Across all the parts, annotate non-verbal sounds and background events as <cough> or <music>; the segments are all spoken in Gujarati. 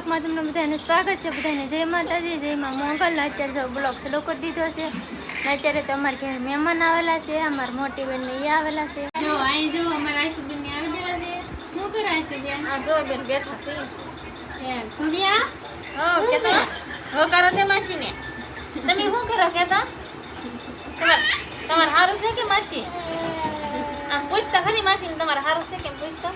બ્લોગમાં તમને બધાને સ્વાગત છે. બધાને જય માતાજી જય માં મોગલ અત્યારે જો બ્લોગ કરી દીધો છે. ને અત્યારે તો અમારા ઘેર મહેમાન આવેલા છે. અમારા મોટી બેન ને એ આવેલા છે. જો અહીં જો અમારા આશુબેન ને આવી ગયેલા છે. શું કરે આશુબેન આ જો બેન બેઠા છે. હો કેતા? હો કરો તે માસીને. તમે શું કરો કેતા? તમારે હારું છે કે માસી? આમ પૂછતા ખરી માસીને તમારે હારું છે કેમ પૂછતા?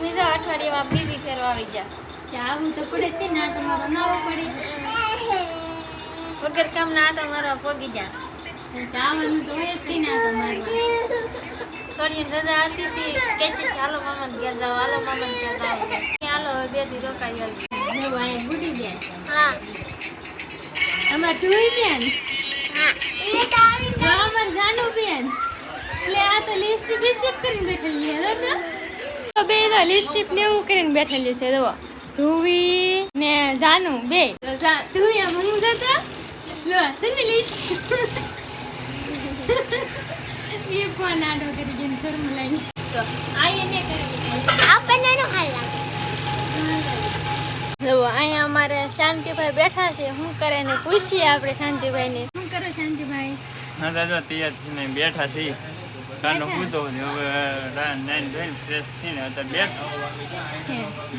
અમે જો અઠવાડિયામાં બીજી ફેરવા આવી ગયા કે આવું તો પડે જ છે ને તમારો નવો પડે વગર કામના ના મારવા પોગી ગયા તો તો હોય જ છે ને તમારું હતી. તી કે છે હાલો મામાને ઘેર જાઓ હાલો મામાને ઘેર જાઓ. હાલો હવે બે દી રોકાઈ ગયેલ જો અહીં બુડી હા. અમાર ટુઈ બેન? જો અમાર જાનુ બેન? એટલે આ તો લિસ્ટ લિપસ્ટિક કરીને બેઠેલી જો તો બે તો લિપસ્ટિક ને એવું કરીને બેઠેલી છે જો ધુવી ને જાનુ બે. ધુવી આમ હું જતા લો તને લિપસ્ટિક <laughs> એ પણ આડો કરી ગઈ શરમ લાગી. તો આ એને કરી જો અહીંયા અમારે શાંતિભાઈ બેઠા છે. શું કરે ને પૂછીએ આપણે શાંતિભાઈને. શું કરો શાંતિભાઈ? હા દાદા તૈયાર થઈને બેઠા છીએ કાનો કૂદો હવે નાઈન ધોઈને ફ્રેશ થઈને અત્યારે બેઠો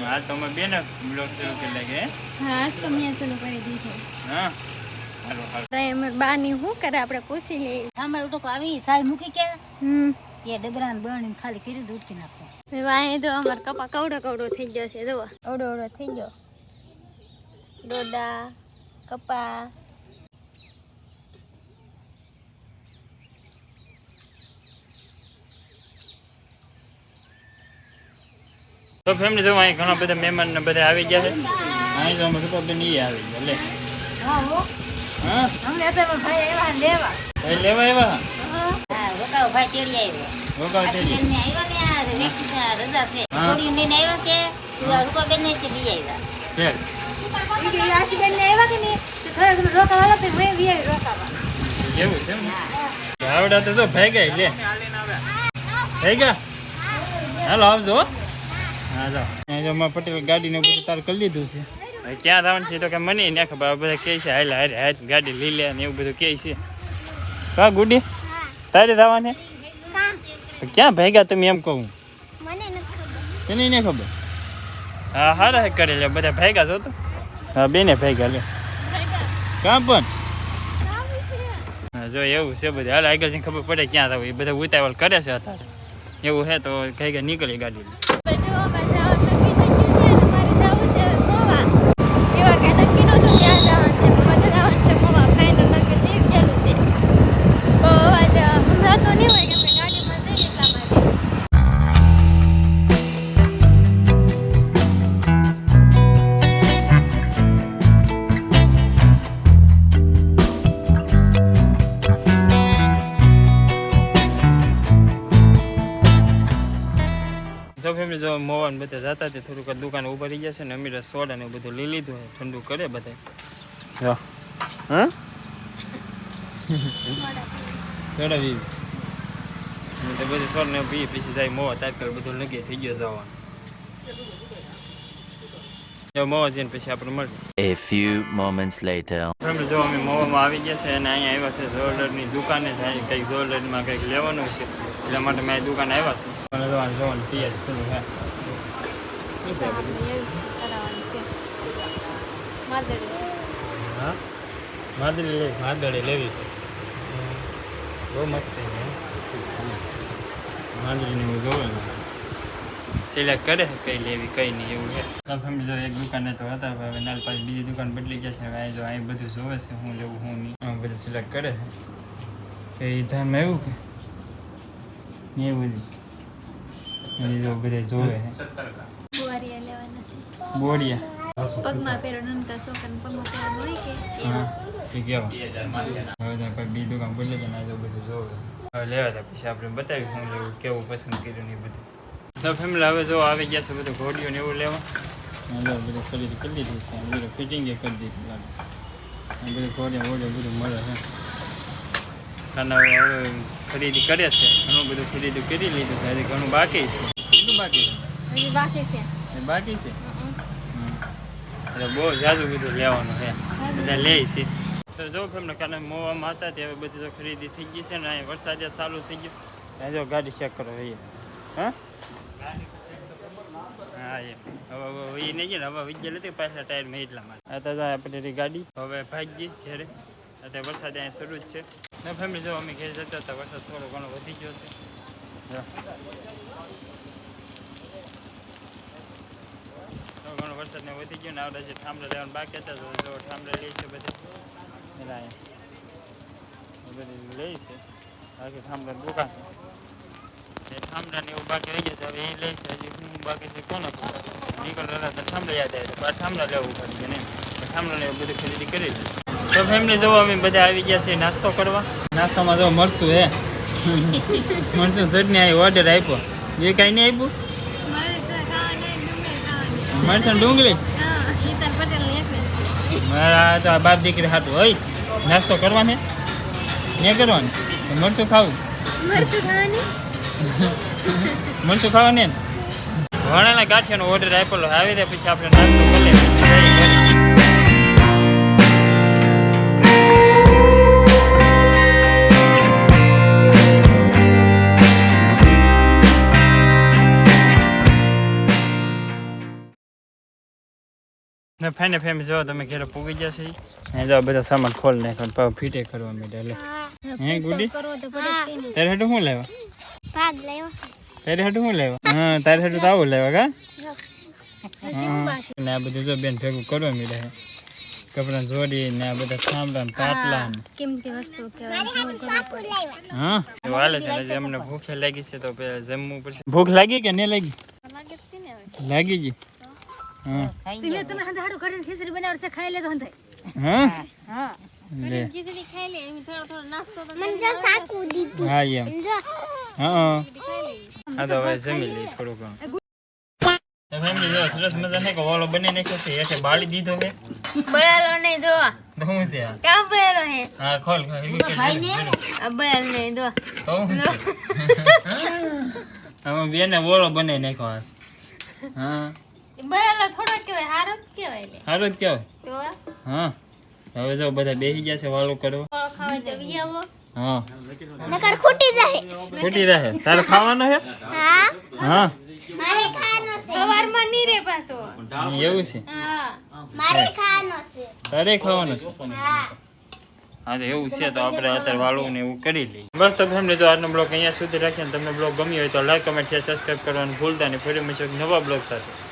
હા. તો અમે બેને બ્લોગ શરૂ કરી લાગે હા? આજ તો મેં શરૂ કરી દીધો. હા? હાલો શું કરે આપણે પૂછી લઈએ. અમારે તો આવી મૂકી કે? હમ. એ ડબરાને બળીને ખાલી કરી દૂધકી નાખો. હવે તો અમારે કપા કવડો કવડો થઈ ગયો છે અવડો અવડો થઈ ગયો. ડોડા કપા તો ફેમિલી જો અહીં ઘણા બધા મહેમાન ને બધા આવી ગયા છે. અહીં તો અમે રૂપાબેન ઈ આવી ગયા લે. હા અમને તો ભાઈ એવા લેવા. ભાઈ લેવા આવ્યા? રોકાવ ભાઈ તેડી આવ્યો. રોકાવ છે ને આવ્યા ને આ વેકેશન રજા છે. હા. લઈને આવ્યા કે રૂપાબેન ને લઈ આવ્યા. ફેર. આશીબેન ને આવ્યા કે નહીં? તો થોડા તમે રોકાવા તો મેં વી આવી રોકાવા. એવું છે ને આવડા તો ભાઈ ગયા લે. ભાઈ ગયા? હાલો આવજો હો. હા જાઓ મારા પટેલ ગાડીને બધું તાર કરી લીધું છે. ક્યાં જવાનું છે તો કે મને ના ખબર બધા કહે છે હાલ હાલ હાલ ગાડી લઈ લે ને એવું બધું કહે છે. કા ગુડી? તારે જવાને ક્યાં ભાગ્યા તમે એમ કહું? તને ખબર? હા હારા કરે લે બધા ભાગ્યા છો તો? હા બેને ભાગ્યા લે. કાં પણ? હા જો એવું છે બધું. હાલ આગળ ખબર પડે ક્યાં થવું એ બધા ઉતાવળ કરે છે અત્યારે. એવું છે તો કઈ કઈ નીકળી ગાડી. મોહન બધા જતા તે થોડુંક દુકાન ઊભા રહી ગયા છે ને અમીરા સોડા ને બધું લઈ લીધું હોય ઠંડુ કરે બધા હા. સોડા પી. તો બધું સોડા ને પી પછી જાય મોવા તાત્કાલ બધું લગે થઈ ગયો જવાનું. મોવા જઈને પછી આપણે મળીએ. A few moments later. Family જો અમે મોવામાં આવી ગયા છે અને અહીંયા આવ્યા છે જ્વેલરની દુકાને થાય કંઈક જ્વેલરીમાં કંઈક લેવાનું છે. એટલા માટે મેં દુકાન આવ્યા મને જોવાનું છે. બધું? હા માદળી લેવી માદળી લેવી બહુ મસ્ત છે માદળીને હું જોવે ને સિલેક્ટ કરે કઈ લેવી કઈ નહીં એવું છે ફેમિલી જો એક દુકાને તો હતા હવે નાલ પાછી બીજી દુકાન બદલી ગયા છે અહીં જો અહીં બધું જોવે છે હું લેવું હું નહીં બધું સિલેક્ટ કરે છે કે એ ધામ આવ્યું કે નહીં બધું એ જો બધા જોવે છે બોડિયા પગમાં પહેરો નનકા છોકરાને પગમાં પહેરવાનું હોય કે હા એ કેવા? હવે તો કોઈ બીજી દુકાન બદલી છે ને બધું જોવે. હવે લેવા હતા પછી આપણે બતાવ્યું હું લેવું કેવું પસંદ કર્યું ને એ બધું. તો ફેમિલી હવે જો આવી ગયા છે બધું ઘોડીઓ ને એવું લેવા. બધું ખરીદી કરી દીધું છે. બધું ફિટિંગ એ કરી દીધું લાગે. બધું ઘોડીઓ વોડીઓ બધું મળે છે. કારણ હવે ખરીદી કરે છે. ઘણું બધું ખરીદી કરી લીધું છે. હજી ઘણું બાકી છે. કેટલું બાકી છે? બાકી છે. એ બાકી છે. બહુ ઝાઝું બધું લેવાનું છે બધા લે છે. તો જો ફેમને કાલે મોવામાં હતા તે હવે બધી તો ખરીદી થઈ ગઈ છે ને અહીં વરસાદ ચાલુ થઈ ગયો. ત્યાં જો ગાડી ચેક કરો એ હા? એમ હવે એ નહીં ગયા હવે વિજય લેતી પાછલા ટાયરમાં એટલા માટે. આપણી ગાડી. હવે ભાગી ઘેરે. અત્યારે વરસાદ અહીંયા શરૂ જ છે. ને ફેમિલી અમે ઘેર જતા હતા, વરસાદ થોડો ઘણો વધી ગયો છે જો. થોડો ઘણો વરસાદ ને વધી ગયો ને આવડે જે ઠામડા લેવાનું બાકી હતા તો જો ઠામડા લે છે બધે. એલા બધી લે છે. બાકી ઠામડા દુકાન. ઠામડા ને એવું બાકી રહી ગયા હવે એ લે છે. હજી હું બાકી છે કોનો નીકળ રહ્યા તો યાદ આવે તો ઠામડા લેવું પડી ને. ઠામડા ને બધું ખરીદી કરી છે. તો ફેમિલી જવું, અમે બધા આવી ગયા છીએ નાસ્તો કરવા. નાસ્તામાં જો મળશું હે. <laughs> મળશું ચટણી ઓર્ડર આપ્યો. એ કાંઈ નહીં આપ્યું? ખાવાની ડુંગળી? મારા તો બાપ દીકરી હાટું હોય. નાસ્તો કરવાને? ને કરવાનું? મરસું ખાવું. મરસું ખાવાની? ખાવાને ને વણાના ગાંઠિયાનો ઓર્ડર આપેલો. આવી દે પછી આપણે નાસ્તો કરી લઈએ. ને ફેને ફેમ જો તમે ઘેર પૂગી જશે એ જો બધા સામાન ખોલ નાખો ને પાછું ફીટે કરવા માંડે એટલે. હે. ગુડી? કરવો તો પડે તારે હાટું શું લેવા? ભાગ લેવા. તારે હાટું શું લેવા? હા તારે હાટું તો આવું લેવા કા? હા. ને આ બધું જો બેન ભેગું કરવા માંડ્યા છે. કપડાં જોડી ને આ બધા થાંભલા ને પાટલા ને. કિંમતી વસ્તુ કહેવાય. હા? હાલે છે ને જેમને અમને ભૂખે લાગી છે તો પેલા જમવું પડશે. ભૂખ લાગી કે નહીં લાગી? લાગે ગઈ. તમે તમે હાથે હારું કરીને ખીચડી બનાવશે ખાઈ લેતો હંધે. હા. હા. લે. ખીચડી ખાઈ લે એમ થોડો થોડો નાસ્તો તો મને જો સાકુ દીધું. હા એમ. હા હા. તો હવે જમી લઈએ થોડું ઘણું તો જો સરસ મજાનો એક ઓલો બની નાખ્યો છે. એટલે બાળી દીધો છે. બળેલો નહીં દો. તો છે? કા હે? હા ખોલ ખોલ. કરી આ બળેલો નહીં દો. તો શું છે? <laughs> હવે બેને ઓલો બનાવી નાખ્યો આ હા. બળેલો થોડો કહેવાય હારો જ કહેવાય લે. સારું જ કહેવાય? તો હા. હવે જો બધા બેસી ગયા છે વાળું કરવા. ખાવા તો વી હા. નકર ખૂટી જાય. ખૂટી રહે તારે ખાવાનો છે? હા. હા. મારે ખાવાનો છે. સવારમાં નહીં રે પાછો. એવું છે? હા. મારે ખાવાનો છે. તારે ખાવાનું છે? હા. હા તો એવું છે તો આપણે અત્યારે વાળું ને એવું કરી લઈએ. બસ તો ફેમિલી તો આજનો બ્લોગ અહીંયા સુધી રાખીએ ને તમને બ્લોગ ગમ્યો હોય તો લાઈક કમેન્ટ શેર સબસ્ક્રાઈબ કરવાનું ભૂલતા નહીં. ફરી મળશે નવા બ્લોગ સાથે.